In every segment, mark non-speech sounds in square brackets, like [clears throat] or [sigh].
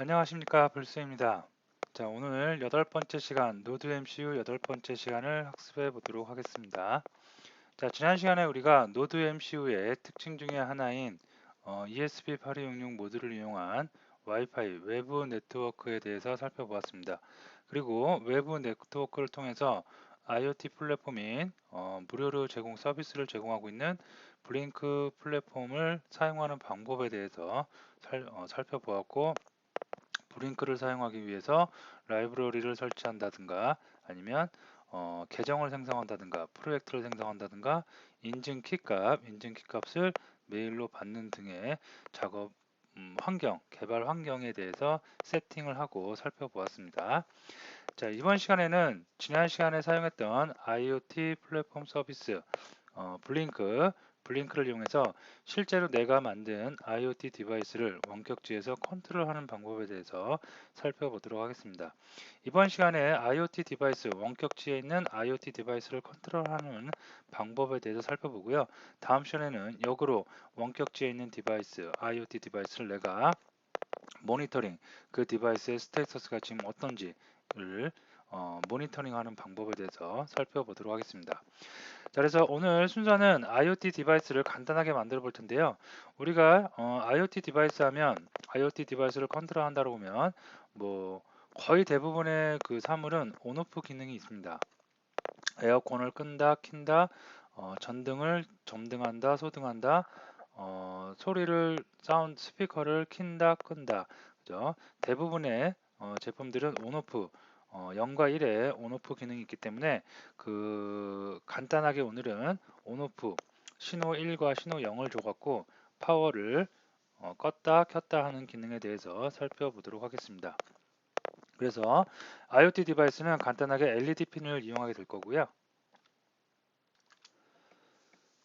안녕하십니까 불스입니다. 자 오늘 여덟 번째 시간 노드 MCU 여덟 번째 시간을 학습해 보도록 하겠습니다. 자 지난 시간에 우리가 노드 MCU의 특징 중에 하나인 어, ESP8266 모듈을 이용한 와이파이 외부 네트워크에 대해서 살펴보았습니다. 그리고 외부 네트워크를 통해서 IoT 플랫폼인 어, 무료로 제공 서비스를 제공하고 있는 블링크 플랫폼을 사용하는 방법에 대해서 살, 어, 살펴보았고 브링크를 사용하기 위해서 라이브러리를 설치한다든가 아니면 어, 계정을 생성한다든가 프로젝트를 생성한다든가 인증 키 값, 인증 키 값을 메일로 받는 등의 작업 음, 환경, 개발 환경에 대해서 세팅을 하고 살펴보았습니다. 자, 이번 시간에는 지난 시간에 사용했던 IoT 플랫폼 서비스 어, 블링크 블링크를 이용해서 실제로 내가 만든 IoT 디바이스를 원격지에서 컨트롤하는 방법에 대해서 살펴보도록 하겠습니다. 이번 시간에 IoT 디바이스, 원격지에 있는 IoT 디바이스를 컨트롤하는 방법에 대해서 살펴보고요. 다음 시간에는 역으로 원격지에 있는 디바이스, IoT 디바이스를 내가 모니터링, 그 디바이스의 스테이터스가 지금 어떤지를 어, 모니터링하는 방법에 대해서 살펴보도록 하겠습니다. 자, 그래서 오늘 순서는 IoT 디바이스를 간단하게 만들어 볼 텐데요. 우리가 어, IoT 디바이스 하면 IoT 디바이스를 컨트롤한다고 보면 뭐 거의 대부분의 그 사물은 온오프 기능이 있습니다. 에어컨을 끈다, 킨다, 어, 전등을 점등한다, 소등한다, 어, 소리를 사운드 스피커를 킨다, 끈다. 그죠? 대부분의 어, 제품들은 온오프 어, 0과 1의 온오프 기능이 있기 때문에 그 간단하게 오늘은 온오프 신호 1과 신호 0을 줘갖고 파워를 어, 껐다 켰다 하는 기능에 대해서 살펴보도록 하겠습니다. 그래서 IoT 디바이스는 간단하게 LED 핀을 이용하게 될 거고요.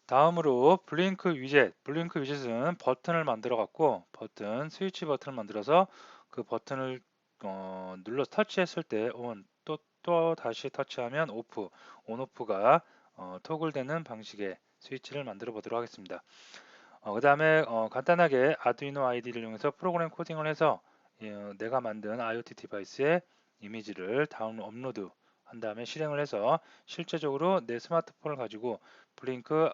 다음으로 블링크 위젯, 블링크 위젯은 버튼을 만들어 갖고 버튼, 스위치 버튼을 만들어서 그 버튼을 어, 눌러 터치했을 때 on 또, 또 다시 터치하면 오프 온오프가 어, 토글되는 방식의 스위치를 만들어 보도록 하겠습니다. 어, 그 다음에 어, 간단하게 아두이노 아이디를 이용해서 프로그램 코딩을 해서 예, 내가 만든 IoT 디바이스의 이미지를 다운 업로드 한 다음에 실행을 해서 실제적으로 내 스마트폰을 가지고 블링크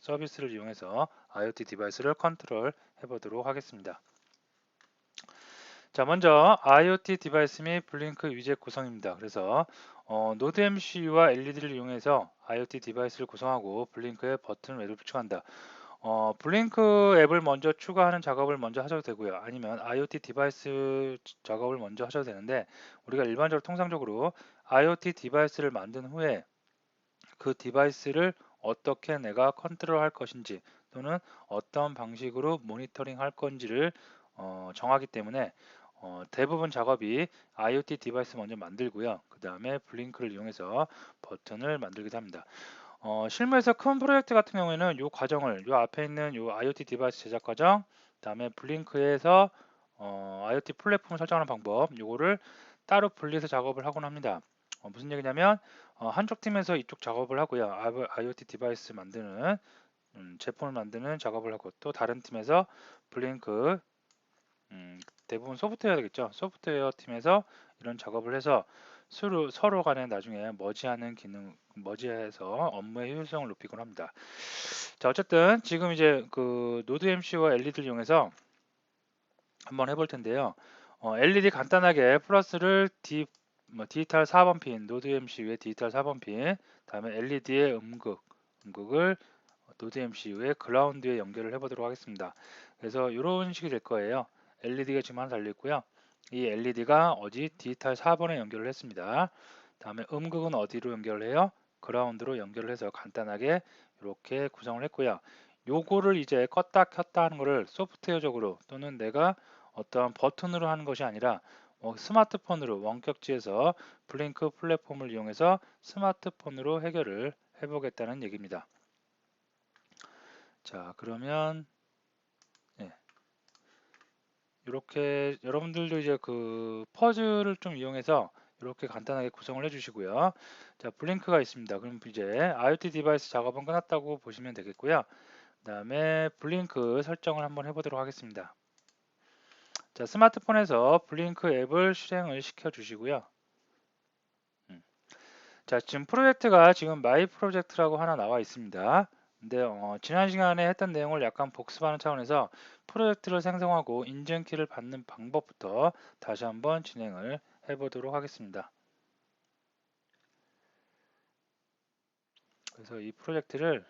서비스를 이용해서 IoT 디바이스를 컨트롤 해보도록 하겠습니다. 자 먼저 IoT 디바이스 및 블링크 위젯 구성입니다. 그래서 어, 노드 MCU와 LED를 이용해서 IoT 디바이스를 구성하고 블링크에 버튼을 외로 추가한다. 어, 블링크 앱을 먼저 추가하는 작업을 먼저 하셔도 되고요. 아니면 IoT 디바이스 작업을 먼저 하셔도 되는데 우리가 일반적으로 통상적으로 IoT 디바이스를 만든 후에 그 디바이스를 어떻게 내가 컨트롤 할 것인지 또는 어떤 방식으로 모니터링 할 건지를 어, 정하기 때문에 어, 대부분 작업이 IoT 디바이스 먼저 만들고요. 그 다음에 블링크를 이용해서 버튼을 만들기도 합니다. 어, 실무에서 큰 프로젝트 같은 경우에는 이 과정을 이 앞에 있는 이 IoT 디바이스 제작 과정, 그 다음에 블링크에서 어, IoT 플랫폼을 설정하는 방법, 이거를 따로 분리해서 작업을 하곤 합니다. 어, 무슨 얘기냐면 어, 한쪽 팀에서 이쪽 작업을 하고요. IoT 디바이스 만드는 음, 제품을 만드는 작업을 하고 또 다른 팀에서 블링크 음, 대부분 소프트웨어 되겠죠. 소프트웨어 팀에서 이런 작업을 해서 서로, 서로 간에 나중에 머지하는 기능, 머지해서 업무의 효율성을 높이곤 합니다. 자, 어쨌든 지금 이제 그 노드 MC와 LED를 이용해서 한번 해볼 텐데요. 어, LED 간단하게 플러스를 D, 뭐, 디지털 4번 핀, 노드 MCU의 디지털 4번 핀, 다음에 LED의 음극, 음극을 노드 MCU의 그라운드에 연결을 해보도록 하겠습니다. 그래서 이런 식이 될 거예요. LED가 지금 하나 달려있고요. 이 LED가 어디 디지털 4번에 연결을 했습니다. 다음에 음극은 어디로 연결을 해요? 그라운드로 연결을 해서 간단하게 이렇게 구성을 했고요. 요거를 이제 껐다 켰다 하는 거를 소프트웨어적으로 또는 내가 어떤 버튼으로 하는 것이 아니라 어, 스마트폰으로 원격지에서 블링크 플랫폼을 이용해서 스마트폰으로 해결을 해보겠다는 얘기입니다. 자 그러면 이렇게 여러분들도 이제 그 퍼즐을 좀 이용해서 이렇게 간단하게 구성을 해주시고요. 자, 블링크가 있습니다. 그럼 이제 IoT 디바이스 작업은 끝났다고 보시면 되겠고요. 그 다음에 블링크 설정을 한번 해보도록 하겠습니다. 자, 스마트폰에서 블링크 앱을 실행을 시켜 주시고요. 음. 자, 지금 프로젝트가 지금 마이 프로젝트라고 하나 나와 있습니다. 근데 어, 지난 시간에 했던 내용을 약간 복습하는 차원에서 프로젝트를 생성하고 인증키를 받는 방법부터 다시 한번 진행을 해보도록 하겠습니다. 그래서 이 프로젝트를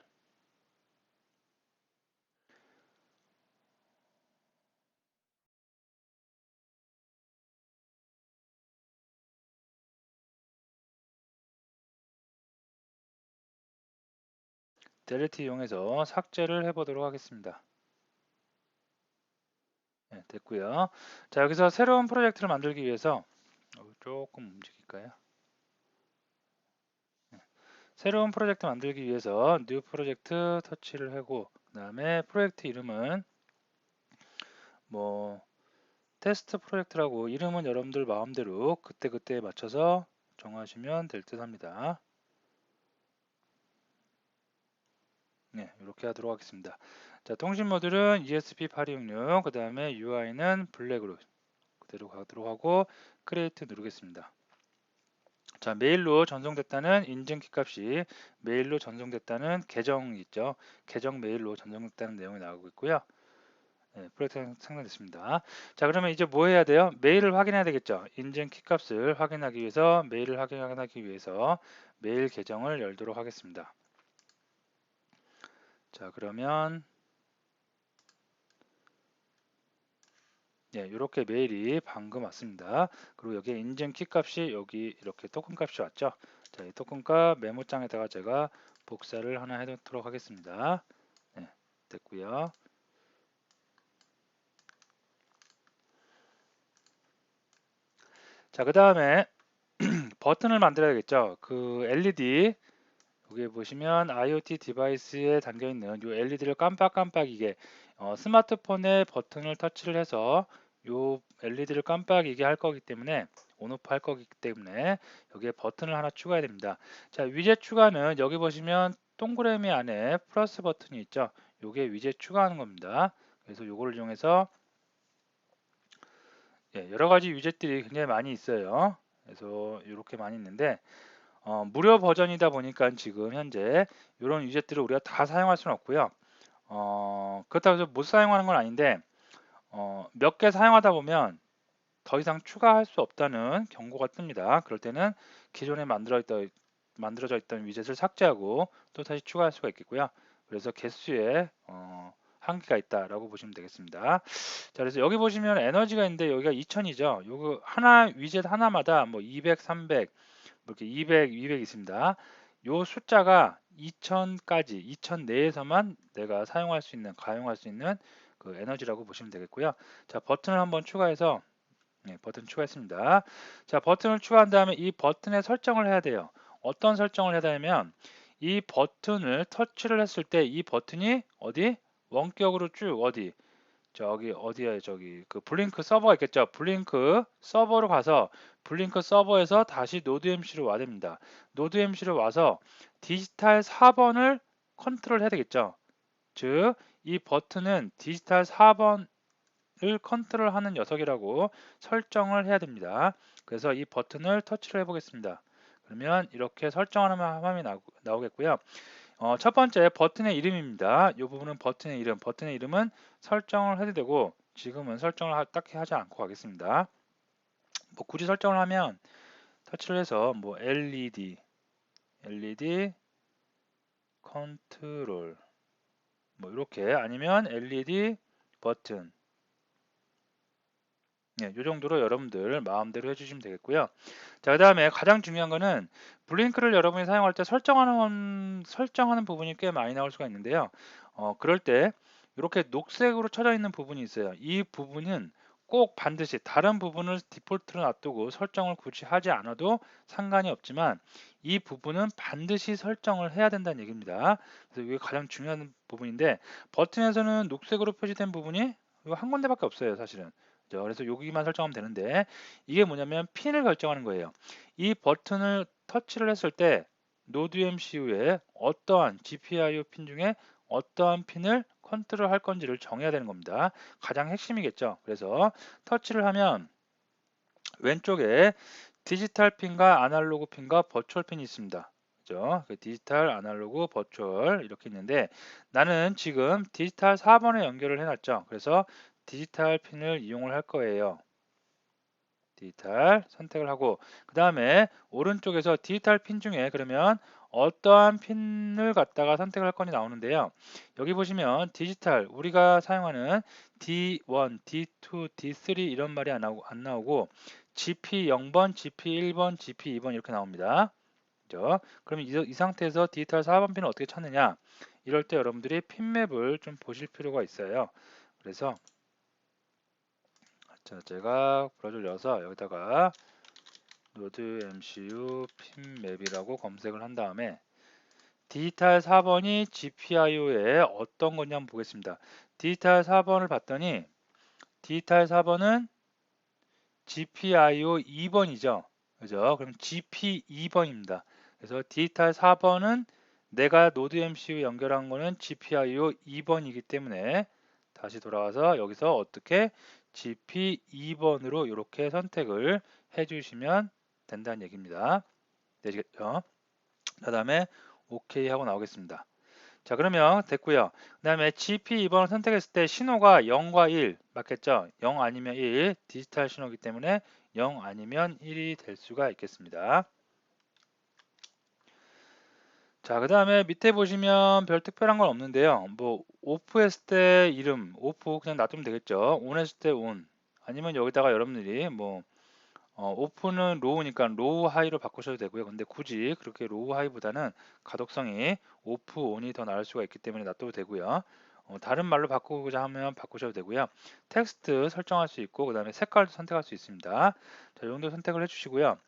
델리트 이용해서 삭제를 해보도록 하겠습니다. 네, 됐고요. 자 여기서 새로운 프로젝트를 만들기 위해서 어, 조금 움직일까요? 네. 새로운 프로젝트 만들기 위해서 뉴 프로젝트 터치를 하고 그 다음에 프로젝트 이름은 뭐 테스트 프로젝트라고 이름은 여러분들 마음대로 그때그때 맞춰서 정하시면 될 듯 합니다. 네, 이렇게 하도록 하겠습니다. 자, 통신 모듈은 ESP8266, 그 다음에 UI는 블랙으로 그대로 가도록 하고 크리에이트 누르겠습니다. 자, 메일로 전송됐다는 인증키 값이 메일로 전송됐다는 계정 있죠. 계정 메일로 전송됐다는 내용이 나오고 있고요. 네, 프로젝트 생성됐습니다. 자, 그러면 이제 뭐 해야 돼요? 메일을 확인해야 되겠죠. 인증키 값을 확인하기 위해서 메일을 확인하기 위해서 메일 계정을 열도록 하겠습니다. 자 그러면 예, 이렇게 메일이 방금 왔습니다. 그리고 여기에 인증 키 값이 여기 이렇게 토큰 값이 왔죠. 자, 이 토큰 값 메모장에다가 제가 복사를 하나 해놓도록 하겠습니다. 네, 됐고요. 자, 그 다음에 [clears throat] 버튼을 만들어야겠죠. 그 LED 여기 보시면 IoT 디바이스에 담겨 있는 이 LED를 깜빡깜빡이게 어, 스마트폰의 버튼을 터치를 해서 이 LED를 깜빡이게 할 거기 때문에 온오프 할 거기 때문에 여기에 버튼을 하나 추가해야 됩니다. 자 위젯 추가는 여기 보시면 동그라미 안에 플러스 버튼이 있죠. 이게 위젯 추가하는 겁니다. 그래서 이거를 이용해서 예, 여러 가지 위젯들이 굉장히 많이 있어요. 그래서 이렇게 많이 있는데 어, 무료 버전이다 보니까 지금 현재 이런 위젯들을 우리가 다 사용할 수는 없고요. 어, 그렇다고 해서 못 사용하는 건 아닌데 어, 몇 개 사용하다 보면 더 이상 추가할 수 없다는 경고가 뜹니다. 그럴 때는 기존에 만들어 있던, 만들어져 있던 위젯을 삭제하고 또 다시 추가할 수가 있겠고요. 그래서 개수에 어, 한계가 있다라고 보시면 되겠습니다. 자, 그래서 여기 보시면 에너지가 있는데 여기가 2000이죠. 요거 하나 위젯 하나마다 뭐 200, 300 이렇게 200, 200 있습니다. 요 숫자가 2000까지 2000 내에서만 내가 사용할 수 있는 가용할 수 있는 그 에너지라고 보시면 되겠고요. 자 버튼을 한번 추가해서 네, 버튼 추가했습니다. 자 버튼을 추가한 다음에 이 버튼에 설정을 해야 돼요. 어떤 설정을 해야 되냐면 이 버튼을 터치를 했을 때 이 버튼이 어디 원격으로 쭉 어디 저기 어디에 저기 그 블링크 서버가 있겠죠. 블링크 서버로 가서 블링크 서버에서 다시 노드 MC로 와야 됩니다. 노드 MC로 와서 디지털 4번을 컨트롤 해야 되겠죠. 즉, 이 버튼은 디지털 4번을 컨트롤 하는 녀석이라고 설정을 해야 됩니다. 그래서 이 버튼을 터치를 해보겠습니다. 그러면 이렇게 설정하는 화면이 나오겠고요. 어, 첫 번째 버튼의 이름입니다. 이 부분은 버튼의 이름, 버튼의 이름은 설정을 해도 되고 지금은 설정을 딱히 하지 않고 가겠습니다. 뭐 굳이 설정을 하면 터치를 해서 뭐 LED, LED 컨트롤 뭐 이렇게 아니면 LED 버튼 네, 이 정도로 여러분들 마음대로 해주시면 되겠고요. 자, 그 다음에 가장 중요한 거는 블링크를 여러분이 사용할 때 설정하는, 설정하는 부분이 꽤 많이 나올 수가 있는데요. 어, 그럴 때 이렇게 녹색으로 쳐져 있는 부분이 있어요. 이 부분은 꼭 반드시 다른 부분을 디폴트로 놔두고 설정을 굳이 하지 않아도 상관이 없지만 이 부분은 반드시 설정을 해야 된다는 얘기입니다. 그래서 이게 가장 중요한 부분인데 버튼에서는 녹색으로 표시된 부분이 한 군데밖에 없어요 사실은 그래서 여기만 설정하면 되는데 이게 뭐냐면 핀을 결정하는 거예요. 이 버튼을 터치를 했을 때 노드 MCU에 어떠한 GPIO 핀 중에 어떠한 핀을 컨트롤 할 건지를 정해야 되는 겁니다. 가장 핵심이겠죠. 그래서 터치를 하면 왼쪽에 디지털 핀과 아날로그 핀과 버추얼 핀이 있습니다. 그죠? 그 디지털, 아날로그, 버추얼 이렇게 있는데 나는 지금 디지털 4번에 연결을 해놨죠. 그래서 디지털 핀을 이용을 할 거예요. 디지털 선택을 하고 그 다음에 오른쪽에서 디지털 핀 중에 그러면 어떠한 핀을 갖다가 선택을 할 건지 나오는데요. 여기 보시면 디지털 우리가 사용하는 D1, D2, D3 이런 말이 안 나오고, 안 나오고 GP 0번, GP 1번, GP 2번 이렇게 나옵니다. 그죠? 그럼 이, 이 상태에서 디지털 4번 핀을 어떻게 찾느냐? 이럴 때 여러분들이 핀맵을 좀 보실 필요가 있어요. 그래서 자, 제가 열어서 여기다가 노드 MCU 핀맵이라고 검색을 한 다음에 디지털 4번이 GPIO에 어떤 거냐 한번 보겠습니다. 디지털 4번을 봤더니 디지털 4번은 GPIO 2번이죠. 그죠? 그럼 GP 2번입니다. 그래서 디지털 4번은 내가 노드 MCU 연결한 거는 GPIO 2번이기 때문에 다시 돌아와서 여기서 어떻게 GP 2번으로 이렇게 선택을 해주시면 된다는 얘기입니다. 되시겠죠? 그 다음에 OK 하고 나오겠습니다. 자 그러면 됐고요. 그 다음에 GP 2번을 선택했을 때 신호가 0과 1 맞겠죠? 0 아니면 1 디지털 신호이기 때문에 0 아니면 1이 될 수가 있겠습니다. 자, 그 다음에 밑에 보시면 별 특별한 건 없는데요. 뭐, 오프 했을 때 이름, 오프 그냥 놔두면 되겠죠. 온 했을 때 온. 아니면 여기다가 여러분들이 뭐, 어, 오프는 로우니까 로우 하이로 바꾸셔도 되고요. 근데 굳이 그렇게 로우 하이보다는 가독성이 오프 온이 더 나을 수가 있기 때문에 놔둬도 되고요. 어, 다른 말로 바꾸고자 하면 바꾸셔도 되고요. 텍스트 설정할 수 있고 그 다음에 색깔도 선택할 수 있습니다. 자, 이 정도 선택을 해주시고요.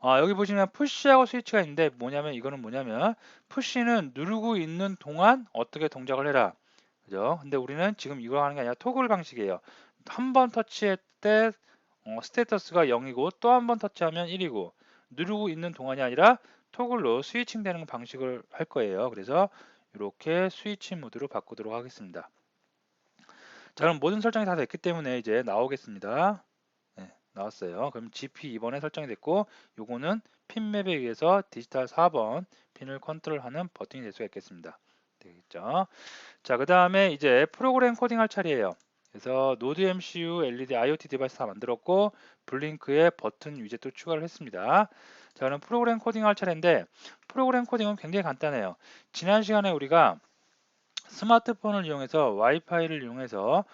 아, 여기 보시면 푸시하고 스위치가 있는데 뭐냐면 이거는 뭐냐면 푸시는 누르고 있는 동안 어떻게 동작을 해라. 그죠? 근데 우리는 지금 이거 하는 게 아니라 토글 방식이에요. 한 번 터치할 때 어, 스테이터스가 0이고 또 한 번 터치하면 1이고 누르고 있는 동안이 아니라 토글로 스위칭 되는 방식을 할 거예요. 그래서 이렇게 스위치 모드로 바꾸도록 하겠습니다. 자 그럼 모든 설정이 다 됐기 때문에 이제 나오겠습니다. 네, 나왔어요. 그럼 GP 2번에 설정이 됐고 요거는 핀맵에 의해서 디지털 4번 핀을 컨트롤하는 버튼이 될 수가 있겠습니다. 되겠죠? 자, 그 다음에 이제 프로그램 코딩 할 차례예요. 그래서 노드 MCU, LED, IoT 디바이스 다 만들었고 블링크에 버튼 위젯도 추가를 했습니다. 자, 그럼 프로그램 코딩 할 차례인데 프로그램 코딩은 굉장히 간단해요. 지난 시간에 우리가 스마트폰을 이용해서 와이파이를 이용해서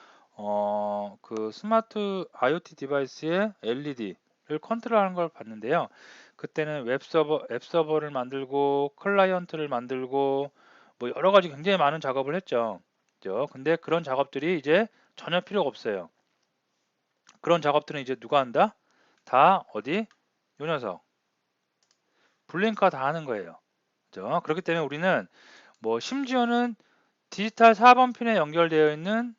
어, 그 스마트 IoT 디바이스의 LED를 컨트롤하는 걸 봤는데요. 그때는 웹 서버, 앱 서버를 만들고 클라이언트를 만들고 뭐 여러 가지 굉장히 많은 작업을 했죠. 그죠? 근데 그런 작업들이 이제 전혀 필요가 없어요. 그런 작업들은 이제 누가 한다? 다 어디? 요 녀석. 블링크가 다 하는 거예요. 그죠? 그렇기 때문에 우리는 뭐 심지어는 디지털 4번 핀에 연결되어 있는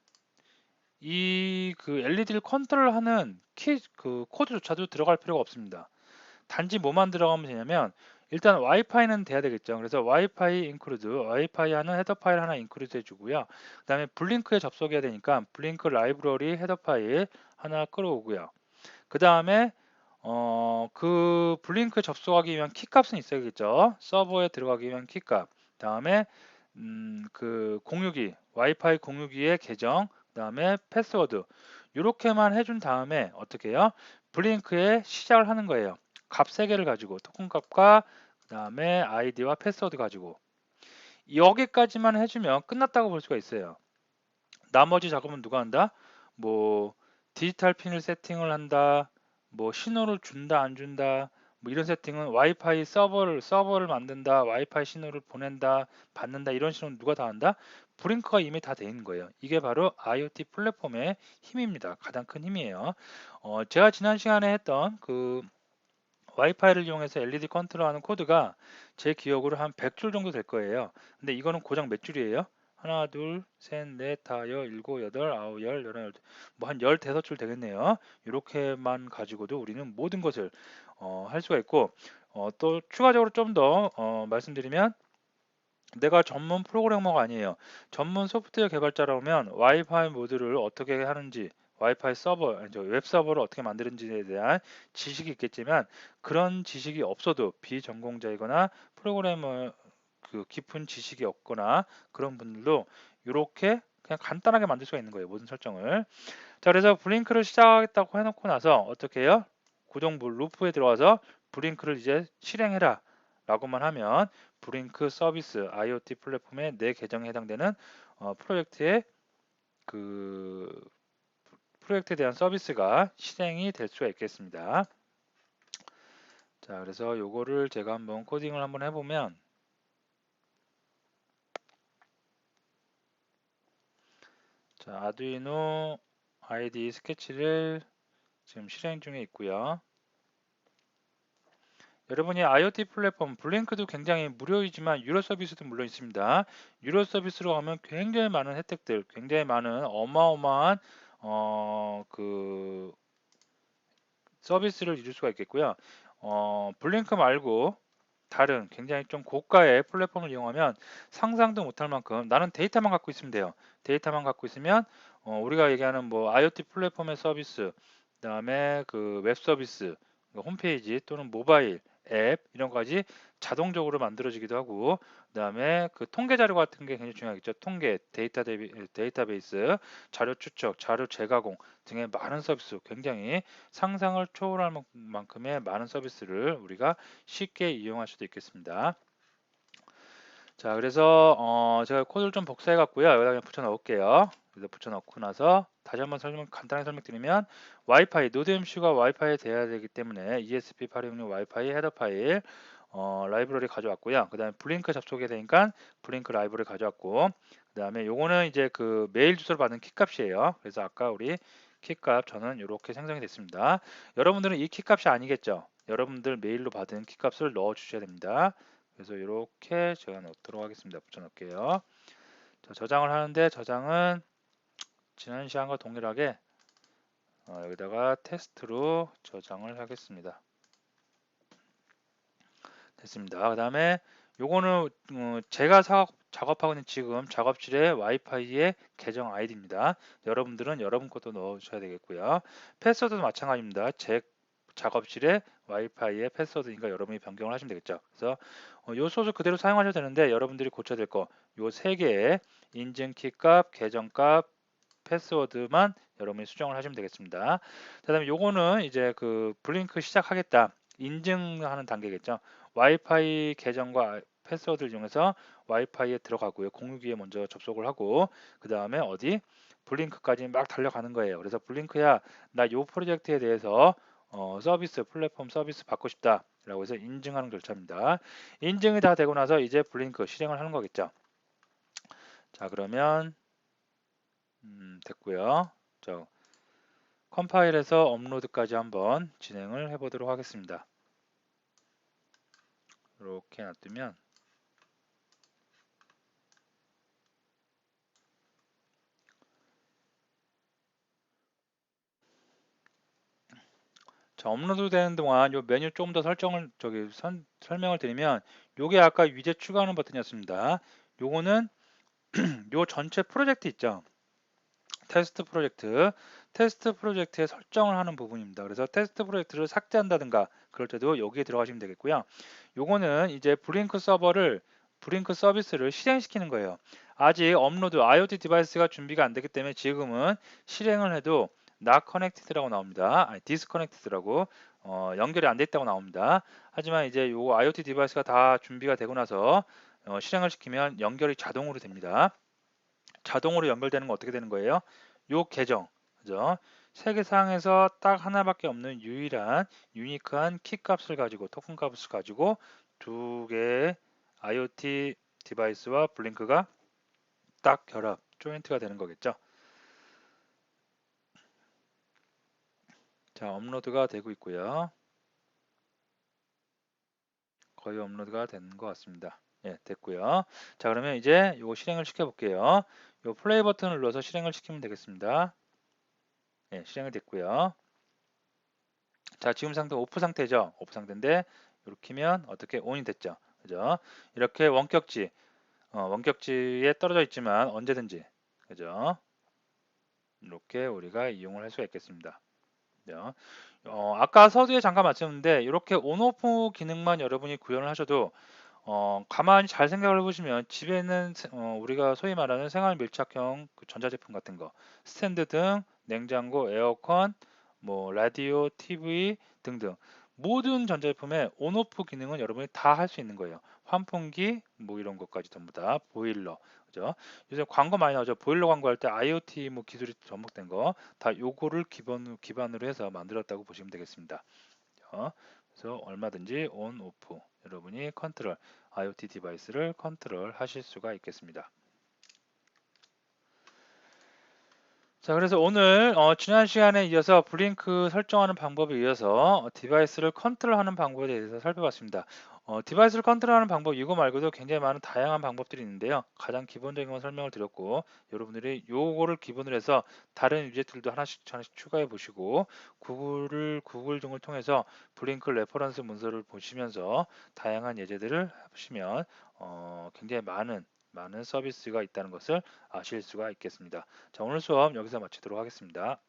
이 그 LED를 컨트롤하는 키 그 코드조차도 들어갈 필요가 없습니다. 단지 뭐만 들어가면 되냐면 일단 와이파이는 돼야 되겠죠. 그래서 와이파이 인크루드, 와이파이 하는 헤더 파일 하나 인크루드 해주고요. 그 다음에 블링크에 접속해야 되니까 블링크 라이브러리 헤더 파일 하나 끌어오고요. 그 다음에 어, 그 블링크에 접속하기 위한 키값은 있어야겠죠. 서버에 들어가기 위한 키값. 다음에 음, 그 공유기, 와이파이 공유기의 계정, 그 다음에 패스워드. 이렇게만 해준 다음에 어떻게 해요? 블링크에 시작을 하는 거예요. 값 3개를 가지고 토큰 값과 그 다음에 아이디와 패스워드 가지고 여기까지만 해주면 끝났다고 볼 수가 있어요. 나머지 작업은 누가 한다? 뭐 디지털 핀을 세팅을 한다, 뭐 신호를 준다 안 준다, 뭐 이런 세팅은 와이파이 서버를 서버를 만든다, 와이파이 신호를 보낸다, 받는다 이런 신호는 누가 다 한다? 브링크가 이미 다 돼 있는 거예요. 이게 바로 IoT 플랫폼의 힘입니다. 가장 큰 힘이에요. 어, 제가 지난 시간에 했던 그 와이파이를 이용해서 LED 컨트롤하는 코드가 제 기억으로 한 100줄 정도 될 거예요. 근데 이거는 고장 몇 줄이에요? 하나, 둘, 셋, 넷, 다, 여, 일곱, 여덟, 아홉, 열, 열한, 열, 뭐한 열대섯 줄 되겠네요. 이렇게만 가지고도 우리는 모든 것을 어, 할 수가 있고 어, 또 추가적으로 좀 더 어, 말씀드리면 내가 전문 프로그래머가 아니에요. 전문 소프트웨어 개발자라면 와이파이 모드를 어떻게 하는지 와이파이 서버, 웹 서버를 어떻게 만드는지에 대한 지식이 있겠지만 그런 지식이 없어도 비전공자이거나 프로그래머 그 깊은 지식이 없거나 그런 분들도 이렇게 그냥 간단하게 만들 수가 있는 거예요. 모든 설정을. 자, 그래서 블링크를 시작했다고 해놓고 나서 어떻게 해요? 구동부 루프에 들어와서 블링크를 이제 실행해라 라고만 하면 브링크 서비스 IoT 플랫폼의 내 계정에 해당되는 어, 프로젝트의 그 프로젝트에 대한 서비스가 실행이 될 수가 있겠습니다. 자, 그래서 요거를 제가 한번 코딩을 한번 해보면 자, 아두이노 아이디 스케치를 지금 실행 중에 있고요. 여러분이 IoT 플랫폼 블링크도 굉장히 무료이지만 유료 서비스도 물론 있습니다. 유료 서비스로 가면 굉장히 많은 혜택들, 굉장히 많은 어마어마한 어, 그 서비스를 이룰 수가 있겠고요. 어, 블링크 말고 다른 굉장히 좀 고가의 플랫폼을 이용하면 상상도 못할 만큼 나는 데이터만 갖고 있으면 돼요. 데이터만 갖고 있으면 어, 우리가 얘기하는 뭐 IoT 플랫폼의 서비스, 그 다음에 그 웹 서비스, 그 홈페이지 또는 모바일 앱 이런 거까지 자동적으로 만들어지기도 하고 그다음에 그 통계 자료 같은 게 굉장히 중요하겠죠. 통계, 데이터 데비, 데이터베이스, 자료 추적, 자료 재가공 등의 많은 서비스 굉장히 상상을 초월할 만큼의 많은 서비스를 우리가 쉽게 이용할 수도 있겠습니다. 자, 그래서 어, 제가 코드를 좀 복사해 갔고요. 여기다 붙여 넣을게요. 여기다 붙여 넣고 나서 다시 한번 설명 간단하게 설명드리면 와이파이 노드 MC가 와이파이에 돼야 되기 때문에 ESP826 와이파이 헤더 파일 어, 라이브러리 가져왔고요. 그 다음에 블링크 접속이 되니까 블링크 라이브러리 가져왔고 그 다음에 요거는 이제 그 메일 주소를 받는 키값이에요. 그래서 아까 우리 키값 저는 이렇게 생성이 됐습니다. 여러분들은 이 키값이 아니겠죠. 여러분들 메일로 받은 키값을 넣어 주셔야 됩니다. 그래서 이렇게 제가 넣도록 하겠습니다. 붙여놓을게요. 자, 저장을 하는데 저장은 지난 시간과 동일하게 어, 여기다가 테스트로 저장을 하겠습니다. 됐습니다. 그 다음에 요거는 어, 제가 사, 작업하고 있는 지금 작업실의 와이파이의 계정 아이디입니다. 여러분들은 여러분 것도 넣어주셔야 되겠고요. 패스워드도 마찬가지입니다. 제 작업실의 와이파이의 패스워드니까 여러분이 변경을 하시면 되겠죠. 그래서 어, 요 소스 그대로 사용하셔도 되는데 여러분들이 고쳐야 될 거 요 세 개의 인증키 값, 계정 값, 패스워드만 여러분이 수정을 하시면 되겠습니다. 그다음에 요거는 이제 그 블링크 시작하겠다 인증하는 단계겠죠. 와이파이 계정과 패스워드를 이용해서 와이파이에 들어가고요. 공유기에 먼저 접속을 하고 그 다음에 어디 블링크까지 막 달려가는 거예요. 그래서 블링크야 나 요 프로젝트에 대해서 어, 서비스 플랫폼 서비스 받고 싶다 라고 해서 인증하는 절차입니다. 인증이 다 되고 나서 이제 블링크 실행을 하는 거겠죠. 자 그러면 음, 됐고요. 저 컴파일에서 업로드까지 한번 진행을 해 보도록 하겠습니다. 이렇게 놔두면 자 업로드 되는 동안 요 메뉴 좀더 설정을 저기 선, 설명을 드리면 요게 아까 위젯 추가하는 버튼이었습니다. 요거는 [clears throat] 요 전체 프로젝트 있죠. 테스트 프로젝트, 테스트 프로젝트에 설정을 하는 부분입니다. 그래서 테스트 프로젝트를 삭제한다든가 그럴 때도 여기에 들어가시면 되겠고요. 요거는 이제 브링크 서버를 브링크 서비스를 실행시키는 거예요. 아직 업로드 IoT 디바이스가 준비가 안 되기 때문에 지금은 실행을 해도 not connected라고 나옵니다. 아니, disconnected라고 어, 연결이 안돼 있다고 나옵니다. 하지만 이제 요 IoT 디바이스가 다 준비가 되고 나서 어, 실행을 시키면 연결이 자동으로 됩니다. 자동으로 연결되는 건 어떻게 되는 거예요? 요 계정, 그죠? 세계상에서 딱 하나밖에 없는 유일한 유니크한 키 값을 가지고 토큰 값을 가지고 두 개의 IoT 디바이스와 블링크가 딱 결합, 조인트가 되는 거겠죠. 자, 업로드가 되고 있고요. 거의 업로드가 된 것 같습니다. 예, 됐고요. 자, 그러면 이제 이거 실행을 시켜 볼게요. 이 플레이 버튼을 눌러서 실행을 시키면 되겠습니다. 예, 실행이 됐고요. 자, 지금 상태 오프 상태죠. 오프 상태인데 이렇게 하면 어떻게 온이 됐죠. 그죠? 이렇게 원격지 어, 원격지에 떨어져 있지만 언제든지 그죠? 이렇게 우리가 이용을 할 수가 있겠습니다. 어, 아까 서두에 잠깐 말씀드렸는데 이렇게 온오프 기능만 여러분이 구현을 하셔도 어, 가만히 잘 생각을 해보시면 집에는 세- 어, 우리가 소위 말하는 생활 밀착형 그 전자제품 같은 거 스탠드 등 냉장고, 에어컨, 뭐 라디오, TV 등등 모든 전자제품의 온오프 기능은 여러분이 다 할 수 있는 거예요. 환풍기 뭐 이런 것까지 전부 다 보일러 그죠? 요새 광고 많이 나오죠. 보일러 광고할 때 IoT 뭐 기술이 접목된 거 다 요거를 기본 기반으로 해서 만들었다고 보시면 되겠습니다. 어, 그래서 얼마든지 온, 오프 여러분이 컨트롤 IoT 디바이스를 컨트롤 하실 수가 있겠습니다. 자, 그래서 오늘 어, 지난 시간에 이어서 블링크 설정하는 방법에 이어서 어, 디바이스를 컨트롤하는 방법에 대해서 살펴봤습니다. 어, 디바이스를 컨트롤하는 방법 이거 말고도 굉장히 많은 다양한 방법들이 있는데요. 가장 기본적인 건 설명을 드렸고 여러분들이 요거를 기본으로 해서 다른 위젯들도 하나씩 하나씩 추가해 보시고 구글을 구글 등을 통해서 블링크 레퍼런스 문서를 보시면서 다양한 예제들을 해보시면 어, 굉장히 많은 많은 서비스가 있다는 것을 아실 수가 있겠습니다. 자, 오늘 수업 여기서 마치도록 하겠습니다.